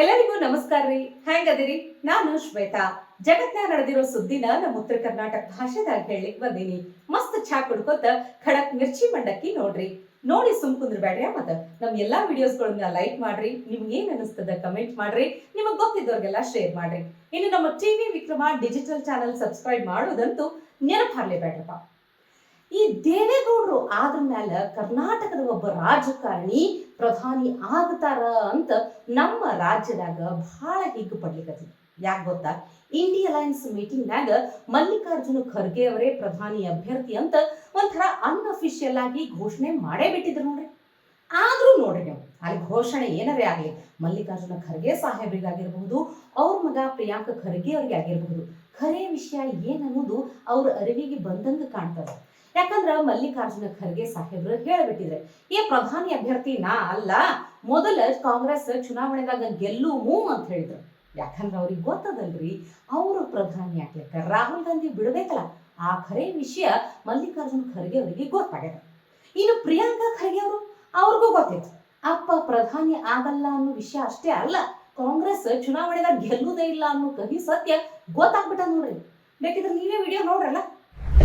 ಎಲ್ಲರಿಗೂ ನಮಸ್ಕಾರ ರೀ. ಹೆಂಗದಿರಿ ನಾನು ಶ್ವೇತಾ. ಜಗತ್ನಾಗ ನಡೆದಿರೋ ಸುದ್ದಿನ ನಮ್ಮ ಉತ್ತರ ಕರ್ನಾಟಕ ಭಾಷೆದಾಗ ಹೇಳಿ ಬಂದೀನಿ. ಮಸ್ತ್ ಚಾ ಕುಡ್ಕೊತ ಖಡಕ್ ಮಿರ್ಚಿ ಮಂಡಕ್ಕಿ ನೋಡ್ರಿ. ನೋಡಿ ಸುಮ್ ಕುಂದ್ರಬೇಡ್ರಿ ಮತ್ತ ನಮ್ ಎಲ್ಲಾ ವಿಡಿಯೋಸ್ಗಳನ್ನ ಲೈಕ್ ಮಾಡ್ರಿ, ನಿಮ್ಗೆ ಏನ್ ಅನಿಸ್ತದ ಕಮೆಂಟ್ ಮಾಡ್ರಿ, ನಿಮಗ್ ಗೊತ್ತಿದ್ದವ್ರಿಗೆಲ್ಲ ಶೇರ್ ಮಾಡ್ರಿ. ಇನ್ನು ನಮ್ಮ TV Vikrama digital channel subscribe ಮಾಡೋದಂತೂ ನೆನಪಾರ್ಲೇಬೇಡ್ರಪ್ಪ ಈ ದೇವೇಗೌಡರು ಆದ ಮ್ಯಾಲ ಕರ್ನಾಟಕದ ಒಬ್ಬ ರಾಜಕಾರಣಿ ಪ್ರಧಾನಿ ಆಗ್ತಾರ ಅಂತ ನಮ್ಮ ರಾಜ್ಯದಾಗ ಬಹಳ ಹಿಗ್ಗು ಪಡ್ಲಿಕ್ಕೆ ಯಾಕೆ ಗೊತ್ತಾ? ಇಂಡಿ ಅಲಯನ್ಸ್ ಮೀಟಿಂಗ್ನಾಗ ಮಲ್ಲಿಕಾರ್ಜುನ ಖರ್ಗೆ ಅವರೇ ಪ್ರಧಾನಿ ಅಭ್ಯರ್ಥಿ ಅಂತ ಒಂಥರ ಅನ್ಅಫಿಷಿಯಲ್ ಆಗಿ ಘೋಷಣೆ ಮಾಡೇ ಬಿಟ್ಟಿದ್ರು ನೋಡ್ರಿ. ಆದ್ರೂ ನೋಡ್ರಿ ನೀವು, ಅಲ್ಲಿ ಘೋಷಣೆ ಏನರೇ ಆಗಲಿ, ಮಲ್ಲಿಕಾರ್ಜುನ ಖರ್ಗೆ ಸಾಹೇಬ್ರಿಗಾಗಿರ್ಬಹುದು, ಅವ್ರ ಮಗ ಪ್ರಿಯಾಂಕ ಖರ್ಗೆ ಅವ್ರಿಗೆ ಆಗಿರಬಹುದು ಖರೆ ವಿಷಯ ಏನನ್ನೋದು ಅವ್ರ ಅರಿವಿಗೆ ಬಂದಂಗ ಕಾಣ್ತದೆ. ಯಾಕಂದ್ರ ಮಲ್ಲಿಕಾರ್ಜುನ ಖರ್ಗೆ ಸಾಹೇಬ್ರು ಹೇಳ್ಬಿಟ್ಟಿದ್ರೆ. ಏ ಪ್ರಧಾನಿ ಅಭ್ಯರ್ಥಿ ನಾ ಅಲ್ಲ, ಮೊದಲ ಕಾಂಗ್ರೆಸ್ ಚುನಾವಣೆದಾಗ ಗೆಲ್ಲುವು ಅಂತ ಹೇಳಿದ್ರು. ಯಾಕಂದ್ರ ಅವ್ರಿಗೆ ಗೊತ್ತದಲ್ರಿ, ಅವರು ಪ್ರಧಾನಿ ಆಗ್ಲಿಕ್ಕೆ ರಾಹುಲ್ ಗಾಂಧಿ ಬಿಡ್ಬೇಕಲ್ಲ, ಆ ಖರೆ ವಿಷಯ ಮಲ್ಲಿಕಾರ್ಜುನ ಖರ್ಗೆ ಅವರಿಗೆ ಗೊತ್ತಾಗ್ಯದ. ಇನ್ನು ಪ್ರಿಯಾಂಕಾ ಖರ್ಗೆ ಅವರು, ಅವ್ರಿಗೂ ಗೊತ್ತಿತ್ತು. ಅಪ್ಪ ಪ್ರಧಾನಿ ಆಗಲ್ಲ ಅನ್ನೋ ವಿಷಯ ಅಷ್ಟೇ ಅಲ್ಲ, ಕಾಂಗ್ರೆಸ್ ಚುನಾವಣೆದಾಗ ಗೆಲ್ಲುವುದೇ ಇಲ್ಲ ಅನ್ನೋ ಕಹಿ ಸತ್ಯ ಗೊತ್ತಾಗ್ಬಿಟ್ಟ ನೋಡ್ರಿ. ಬೇಕಿದ್ರೆ ನೀವೇ ವಿಡಿಯೋ ನೋಡ್ರಲ್ಲ?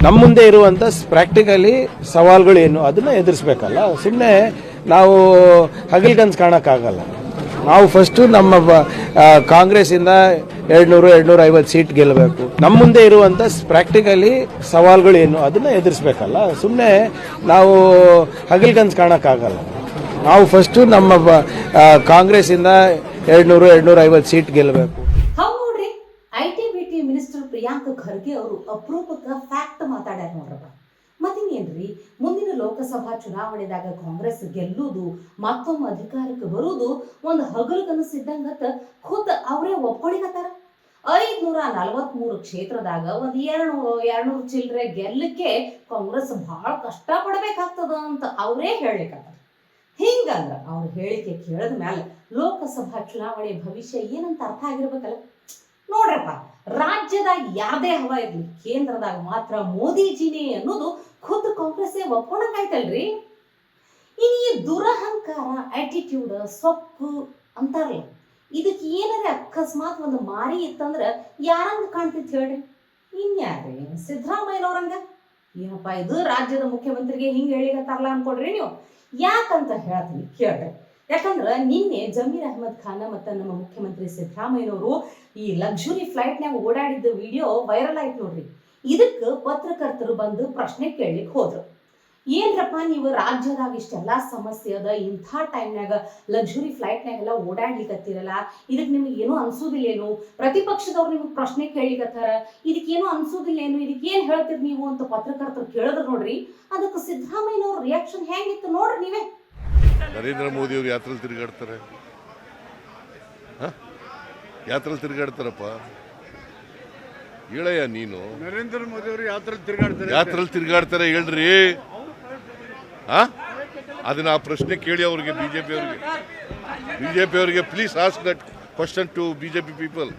ನಮ್ಮ ಮುಂದೆ ಇರುವಂತ ಪ್ರಾಕ್ಟಿಕಲಿ ಸವಾಲುಗಳು ಏನು ಅದನ್ನ ಎದುರಿಸ್ಬೇಕಲ್ಲ. ಸುಮ್ಮನೆ ನಾವು ಹಗಲ್ಗನ್ಸ್ ಕಾಣೋಕ್ಕಾಗಲ್ಲ. ನಾವು ಫಸ್ಟು ನಮ್ಮ ಕಾಂಗ್ರೆಸ್ಸಿಂದ ಎರಡ್ನೂರು ಎರಡ್ನೂರ ಐವತ್ತು ಸೀಟ್ ಗೆಲ್ಲಬೇಕು ನಮ್ಮ ಮುಂದೆ ಇರುವಂತ ಪ್ರಾಕ್ಟಿಕಲಿ ಸವಾಲುಗಳು ಏನು ಅದನ್ನ ಎದುರಿಸ್ಬೇಕಲ್ಲ. ಸುಮ್ಮನೆ ನಾವು ಹಗಲ್ಗನ್ಸ್ ಕಾಣೋಕ್ಕಾಗಲ್ಲ. ನಾವು ಫಸ್ಟು ನಮ್ಮ ಕಾಂಗ್ರೆಸ್ಸಿಂದ ಎರಡ್ನೂರು ಎರಡ್ನೂರ ಐವತ್ತು ಸೀಟ್ ಗೆಲ್ಲಬೇಕು ಹೌದ್ ನೋಡ್ರಿ I T B T minister Kharge ಅವರು ಅಪರೂಪಕ್ಕ ಫ್ಯಾಕ್ಟ್ ಮಾತಾಡ್ಯಾರ ನೋಡ್ರಪ್ಪ. ಮತ್ತಿನ್ನೇನ್ರಿ, ಮುಂದಿನ ಲೋಕಸಭಾ ಚುನಾವಣೆದಾಗ ಕಾಂಗ್ರೆಸ್ ಗೆಲ್ಲುವುದು ಮತ್ತೊಮ್ಮೆ ಅಧಿಕಾರಕ್ಕೆ ಬರುವುದು ಒಂದು ಹಗಲು ಕನಸಿದ್ದಂಗತ್ತ ಖುದ್ ಅವರೇ ಒಪ್ಕೊಳಿಕತ್ತಾರ. ಐದ್ನೂರ ನಲವತ್ಮೂರು ಕ್ಷೇತ್ರದಾಗ ಒಂದ್ ಎರಡ್ನೂರು ಎರಡ್ನೂರು ಚಿಲ್ಲರೆ ಗೆಲ್ಲಕ್ಕೆ ಕಾಂಗ್ರೆಸ್ ಬಹಳ ಕಷ್ಟ ಪಡಬೇಕಾಗ್ತದ ಅಂತ ಅವರೇ ಹೇಳಲಿಕ್ಕತ್ತಾರ ಹಿಂಗಂದ್ರ ಅವ್ರ ಹೇಳಿಕೆ ಕೇಳದ ಮ್ಯಾಲ ಲೋಕಸಭಾ ಚುನಾವಣೆ ಭವಿಷ್ಯ ಏನಂತ ಅರ್ಥ ಆಗಿರ್ಬೇಕಲ್ಲ. ನೋಡ್ರಪ್ಪ ರಾಜ್ಯದಾಗ ಯಾರದೇ ಹವ ಇರ್ಲಿ, ಕೇಂದ್ರದಾಗ ಮಾತ್ರ ಮೋದಿಜಿನೇ ಅನ್ನೋದು ಖುದ್ದು ಕಾಂಗ್ರೆಸ್ಸೇ ಒಪ್ಕೊಳಕಾಯ್ತಲ್ರಿ ಇನ್ನು ಈ ದುರಹಂಕಾರ ಆಟಿಟ್ಯೂಡ್ ಸೊಕ್ಕು ಅಂತಾರಲ್ಲ, ಇದಕ್ಕೆ ಏನಾರ ಅಕಸ್ಮಾತ್ ಒಂದು ಮಾರಿ ಇತ್ತಂದ್ರ ಯಾರಂಗ ಕಾಣ್ತಿತ್ತು ಹೇಳ್ರಿ? ಇನ್ಯಾರ್ರಿ? ಸಿದ್ದರಾಮಯ್ಯನವ್ರಂಗ? ಏನಪ್ಪ ಇದು ರಾಜ್ಯದ ಮುಖ್ಯಮಂತ್ರಿಗೆ ಹಿಂಗೆ ಹೇಳಿಗತ್ತಾರಲ್ಲ ಅನ್ಕೊಡ್ರಿ ನೀವು. ಯಾಕಂತ ಹೇಳ್ತೀನಿ ಕೇಳ್ರಿ. ಯಾಕಂದ್ರ ನಿನ್ನೆ ಜಮೀರ್ ಅಹಮದ್ ಖಾನ್ ಮತ್ತು ನಮ್ಮ ಮುಖ್ಯಮಂತ್ರಿ ಸಿದ್ದರಾಮಯ್ಯನವರು ಈ ಲಕ್ಸುರಿ ಫ್ಲೈಟ್ನ್ಯಾಗ ಓಡಾಡಿದ್ದ ವಿಡಿಯೋ ವೈರಲ್ ಆಯ್ತು ನೋಡ್ರಿ. ಇದಕ್ಕೆ ಪತ್ರಕರ್ತರು ಬಂದು ಪ್ರಶ್ನೆ ಕೇಳಲಿಕ್ಕೆ ಹೋದ್ರು. ಏನ್ರಪ್ಪ ನೀವು ರಾಜ್ಯದಾಗ ಇಷ್ಟೆಲ್ಲ ಸಮಸ್ಯೆ ಅದ, ಇಂಥ ಟೈಮ್ನಾಗ ಲಕ್ಸುರಿ ಫ್ಲೈಟ್ನಾಗೆಲ್ಲ ಓಡಾಡ್ಲಿಕ್ಕತ್ತಿರಲ್ಲ ಇದಕ್ಕೆ ನಿಮ್ಗೆ ಏನೂ ಅನ್ಸೋದಿಲ್ಲೇನು? ಪ್ರತಿಪಕ್ಷದವ್ರು ನಿಮ್ಗೆ ಪ್ರಶ್ನೆ ಕೇಳಿಕತ್ತಾರ ಇದಕ್ಕೇನು ಅನ್ಸೋದಿಲ್ಲೇನು? ಇದಕ್ಕೇನು ಹೇಳ್ತೀರಿ ನೀವು ಅಂತ ಪತ್ರಕರ್ತರು ಕೇಳಿದ್ರು ನೋಡ್ರಿ. ಅದಕ್ಕೆ ಸಿದ್ದರಾಮಯ್ಯನವ್ರ ರಿಯಾಕ್ಷನ್ ಹೆಂಗಿತ್ತು ನೋಡ್ರಿ ನೀವೇ? ನರೇಂದ್ರ ಮೋದಿ ಅವರು ಯಾತ್ರೆಲಿ ತಿರುಗಾಡ್ತಾರೆ? ಯಾತ್ರೆಲಿ ತಿರುಗಾಡ್ತಾರಪ್ಪ? ಹೇಳಯ್ಯ ನೀನು. ನರೇಂದ್ರ ಮೋದಿ ಅವರು ಯಾತ್ರೆ ತರ ತಿರುಗಾಡ್ತಾರೆ ಯಾತ್ರೆಲಿ ತಿರುಗಾಡ್ತಾರೆ ಹೇಳ್ರಿ. ಹಾ? ಅದನ್ನ ಆ ಪ್ರಶ್ನೆ ಕೇಳಿ ಅವ್ರಿಗೆ ಬಿಜೆಪಿ ಅವ್ರಿಗೆ. ಬಿಜೆಪಿ ಅವರಿಗೆ please ask that question to BJP people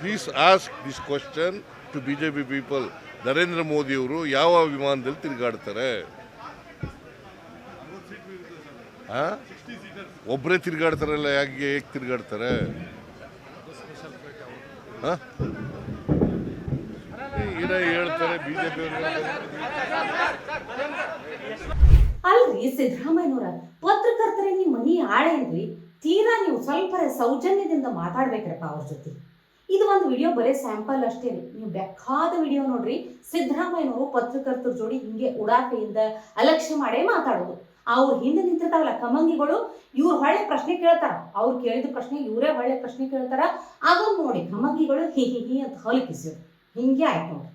please ask this question to BJP people Narendra Modi ಅವರು ಯಾವ ವಿಮಾನದಲ್ಲಿ ತಿರುಗಾಡ್ತಾರೆ? ಆ? ಒಬ್ರೇ ತಿರುಗಾಡ್ತಾರಲ್ಲ, ಯಾಕೆ ಹೇಗೆ ತಿರುಗಾಡ್ತಾರೆ? ಹೇಳ್ತಾರೆ ಬಿಜೆಪಿ ಅಲ್ರಿ ಸಿದ್ದರಾಮಯ್ಯನವರ ಪತ್ರಕರ್ತರೇ ನಿಮ್ಮ ಮನಿ ಆಳೇನ್ರಿ ತೀರಾ ನೀವು ಸ್ವಲ್ಪ ಸೌಜನ್ಯದಿಂದ ಮಾತಾಡ್ಬೇಕ್ರಪ್ಪ ಅವ್ರ ಜೊತೆ. ಇದು ಒಂದು ವಿಡಿಯೋ ಬರೀ ಸ್ಯಾಂಪಲ್ ಅಷ್ಟೇ ರೀ. ನೀವು ಬೇಕಾದ ವಿಡಿಯೋ ನೋಡ್ರಿ, ಸಿದ್ದರಾಮಯ್ಯನವರು ಪತ್ರಕರ್ತರ ಜೋಡಿ ಹಿಂಗೆ ಉಡಾಕೆಯಿಂದ ಅಲಕ್ಷ್ಯ ಮಾಡೇ ಮಾತಾಡೋದು. ಅವ್ರ ಹಿಂದೆ ನಿಂತಿರ್ತಾವಲ್ಲ ಕಮಂಗಿಗಳು, ಇವ್ರು ಹೊಳ್ಳೆ ಪ್ರಶ್ನೆ ಕೇಳ್ತಾರ. ಅವ್ರು ಕೇಳಿದ ಪ್ರಶ್ನೆ, ಇವರೇ ಹೊಳ್ಳೆ ಪ್ರಶ್ನೆ ಕೇಳ್ತಾರ. ಅದನ್ನ ನೋಡಿ, ಕಮಂಗಿಗಳು ಹಿ ಹಿ ಹಿ ಅಂತ ಹಲಕಿಸಿದ್ರು. ಹಿಂಗೆ ಆಯ್ತು ನೋಡ್ರಿ.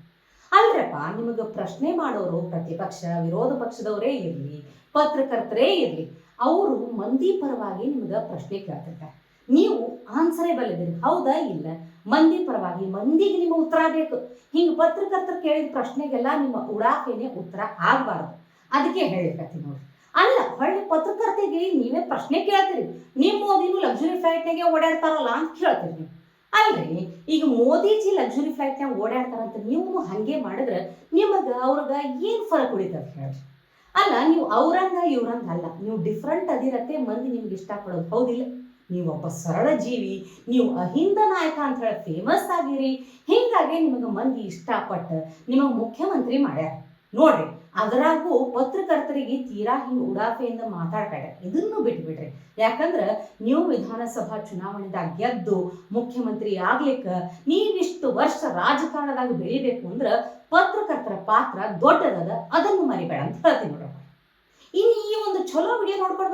ಅಲ್ರಪ್ಪ, ನಿಮಗೆ ಪ್ರಶ್ನೆ ಮಾಡೋರು ಪ್ರತಿಪಕ್ಷ, ವಿರೋಧ ಪಕ್ಷದವರೇ ಇರಲಿ, ಪತ್ರಕರ್ತರೇ ಇರಲಿ, ಅವರು ಮಂದಿ ಪರವಾಗಿ ನಿಮ್ಗೆ ಪ್ರಶ್ನೆ ಕೇಳ್ತಿರ್ತಾರೆ. ನೀವು ಆನ್ಸರೇ ಇದೀರಿ ಹೌದಾ? ಇಲ್ಲ. ಮಂದಿ ಪರವಾಗಿ, ಮಂದಿಗೆ ನಿಮ್ಮ ಉತ್ತರ ಬೇಕು. ಹಿಂಗೆ ಪತ್ರಕರ್ತರು ಕೇಳಿದ ಪ್ರಶ್ನೆಗೆಲ್ಲ ನಿಮ್ಮ ಉಡಾಫೆನೆ ಉತ್ತರ ಆಗಬಾರ್ದು. ಅದಕ್ಕೆ ಹೇಳಿಕತ್ತಿ ನೋಡಿ ಅಲ್ಲ, ಹೊಳ್ಳಿ ಪತ್ರಕರ್ತೆಗೆ ನೀವೇ ಪ್ರಶ್ನೆ ಕೇಳ್ತೀರಿ. ನಿಮ್ಮ ಮೋದಿನೂ ಲಕ್ಸುರಿ ಫ್ಲೈಟ್ನಾಗೆ ಓಡಾಡ್ತಾರಲ್ಲ ಅಂತ ಕೇಳ್ತೀರಿ ನೀವು. ಅಲ್ರಿ, ಈಗ ಮೋದಿಜಿ ಲಕ್ಸುರಿ ಫ್ಲೈಟ್ನಾಗ ಓಡಾಡ್ತಾರಂತ ನೀವು ಹಂಗೆ ಮಾಡಿದ್ರೆ ನಿಮಗೆ ಅವ್ರಿಗೆ ಏನು ಫರಕ್ ಉಳಿತದೆ ಹೇಳ್ರಿ. ಅಲ್ಲ, ನೀವು ಅವ್ರಂಗ ಇವ್ರಂಗ ಅಲ್ಲ, ನೀವು ಡಿಫ್ರೆಂಟ್ ಅದಿರತ್ತೆ ಮಂದಿ ನಿಮ್ಗೆ ಇಷ್ಟಪಡೋದು ಹೌದಿಲ್ಲ. ನೀವು ಒಬ್ಬ ಸರಳ ಜೀವಿ, ನೀವು ಅಹಿಂದ ನಾಯಕ ಅಂತ ಹೇಳಿ ಫೇಮಸ್ ಆಗಿರಿ. ಹಿಂಗಾಗಿ ನಿಮಗೆ ಮಂದಿ ಇಷ್ಟಪಟ್ಟು ನಿಮಗೆ ಮುಖ್ಯಮಂತ್ರಿ ಮಾಡ್ಯಾರ. ನೋಡ್ರಿ, ಅದರಾಗೂ ಪತ್ರಕರ್ತರಿಗೆ ತೀರಾ ಹಿಂಗೆ ಉಡಾಫೆಯಿಂದ ಮಾತಾಡ್ಬೇಡ. ಇದನ್ನು ಬಿಟ್ಬಿಡ್ರಿ. ಯಾಕಂದ್ರೆ ನೀವು ವಿಧಾನಸಭಾ ಚುನಾವಣೆದಾಗ ಗೆದ್ದು ಮುಖ್ಯಮಂತ್ರಿ ಆಗ್ಲಿಕ್ಕೆ ನೀವಿಷ್ಟು ವರ್ಷ ರಾಜಕಾರಣದಾಗ ಬೆಳಿಬೇಕು ಅಂದ್ರೆ ಪತ್ರಕರ್ತರ ಪಾತ್ರ ದೊಡ್ಡದದ, ಅದನ್ನು ಮರಿಬೇಡ ಅಂತ ಹೇಳ್ತೀನಿ ನೋಡ್ರಿ. ಇನ್ನು ಈ ಒಂದು ಚಲೋ ವಿಡಿಯೋ ನೋಡ್ಕೊಂಡು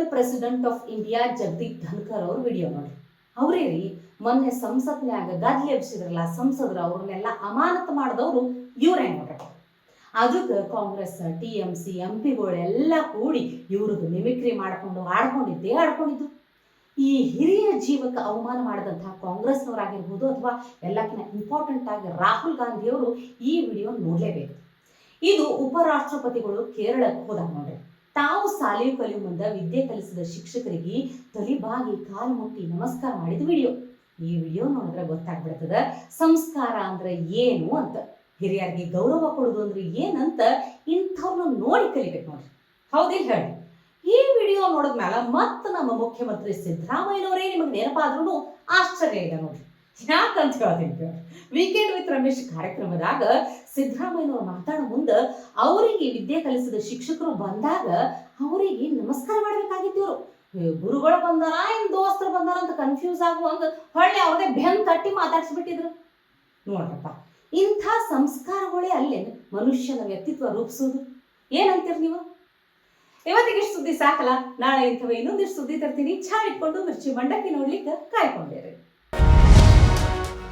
honourable president of India Jagdeep Dhankhar ಅವ್ರ ವಿಡಿಯೋ ನೋಡ್ರಿ ಅವರೇ ರೀ, ಮೊನ್ನೆ ಸಂಸತ್ನ್ಯಾಗ ಗದ್ಲಿ ಎಬ್ಸಿದ್ರಲ್ಲ ಸಂಸದರು ಅವ್ರನ್ನೆಲ್ಲ ಅಮಾನತು ಮಾಡಿದವರು ಇವ್ರೇ ನೋಡ್ರಿ. ಅದಕ್ಕೆ Congress, T M C, M ಪಿಗಳೆಲ್ಲ ಕೂಡಿ ಇವ್ರದ್ದು ಮಿಮಿಕ್ರಿ ಮಾಡ್ಕೊಂಡು, ಆಡ್ಕೊಂಡಿದ್ದೇ ಆಡ್ಕೊಂಡಿದ್ದು. ಈ ಹಿರಿಯ ಜೀವಕ್ಕೆ ಅವಮಾನ ಮಾಡಿದಂತಹ ಕಾಂಗ್ರೆಸ್ನವರಾಗಿರ್ಬೋದು ಅಥವಾ ಎಲ್ಲಕ್ಕಿಂತ ಇಂಪಾರ್ಟೆಂಟ್ ಆಗಿ ರಾಹುಲ್ ಗಾಂಧಿಯವರು ಈ ವಿಡಿಯೋ ನೋಡಲೇಬೇಕು. ಇದು ಉಪರಾಷ್ಟ್ರಪತಿಗಳು ಕೇರಳಕ್ಕೆ ಹೋದಾಗ ನೋಡ್ರಿ. ತಾವು ಸಾಲಿಯು ಕಲಿಯು ಮುಂದ ವಿದ್ಯೆ ಕಲಿಸಿದ ಶಿಕ್ಷಕರಿಗೆ ತಲಿಬಾಗಿ ಕಾಲು ಮುಟ್ಟಿ ನಮಸ್ಕಾರ ಮಾಡಿದ ವಿಡಿಯೋ. ಈ ವಿಡಿಯೋ ನೋಡಿದ್ರೆ ಗೊತ್ತಾಗ್ಬಿಡ್ತದ, ಸಂಸ್ಕಾರ ಅಂದ್ರೆ ಏನು ಅಂತ. ಹಿರಿಯರಿಗೆ ಗೌರವ ಕೊಡೋದು ಅಂದ್ರೆ ಏನಂತ ಇಂಥವ್ರನ್ನ ನೋಡಿ ಕಲಿಬೇಕು ನೋಡ್ರಿ. ಹೌದಿಲ್ಲ ಹೇಳಿ ಈ ವಿಡಿಯೋ ನೋಡಿದ್ಮೇಲೆ ಮತ್ತೆ ನಮ್ಮ ಮುಖ್ಯಮಂತ್ರಿ ಸಿದ್ದರಾಮಯ್ಯನವರೇ ನಿಮಗೆ ನೆನಪಾದ್ರೂ ಆಶ್ಚರ್ಯ ಇಲ್ಲ ನೋಡ್ರಿ. ಯಾಕಂತ ಹೇಳ್ತೀನಿ ಕೇಳಿ ವೀಕೆಂಡ್ ವಿತ್ ರಮೇಶ್ ಕಾರ್ಯಕ್ರಮದಾಗ ಸಿದ್ದರಾಮಯ್ಯನವ್ರು ಮಾತಾಡೋ ಮುಂದೆ ಅವರಿಗೆ ವಿದ್ಯೆ ಕಲಿಸಿದ ಶಿಕ್ಷಕರು ಬಂದಾಗ ಅವರಿಗೆ ನಮಸ್ಕಾರ ಮಾಡ್ಬೇಕಾಗಿತ್ತು ಇವರು. ಗುರುಗಳು ಬಂದಾರ, ಏನ್ ದೋಸ್ತರು ಬಂದಾರ ಅಂತ ಕನ್ಫ್ಯೂಸ್ ಆಗುವಂಗ ಹೊಳ್ಳೆ ಅವ್ರದೇ ಬೆನ್ ತಟ್ಟಿ ಮಾತಾಡ್ಸ್ಬಿಟ್ಟಿದ್ರು. ನೋಡ್ರಪ್ಪ, ಇಂಥ ಸಂಸ್ಕಾರಗಳೇ ಅಲ್ಲೇ ಮನುಷ್ಯನ ವ್ಯಕ್ತಿತ್ವ ರೂಪಿಸೋದು. ಏನಂತೀರಿ ನೀವು? ಇವತ್ತಿಗೆ ಇಷ್ಟು ಸುದ್ದಿ ಸಾಕಲ್ಲ, ನಾಳೆ ಇಂಥವ ಇನ್ನೊಂದಿಷ್ಟು ಸುದ್ದಿ ತರ್ತೀನಿ. ಚಾ ಇಟ್ಕೊಂಡು ಮಿರ್ಚಿ ಮಂಡಕ್ಕಿ ನೋಡ್ಲಿಕ್ಕೆ ಕಾಯ್ಕೊಂಡಿರಿ.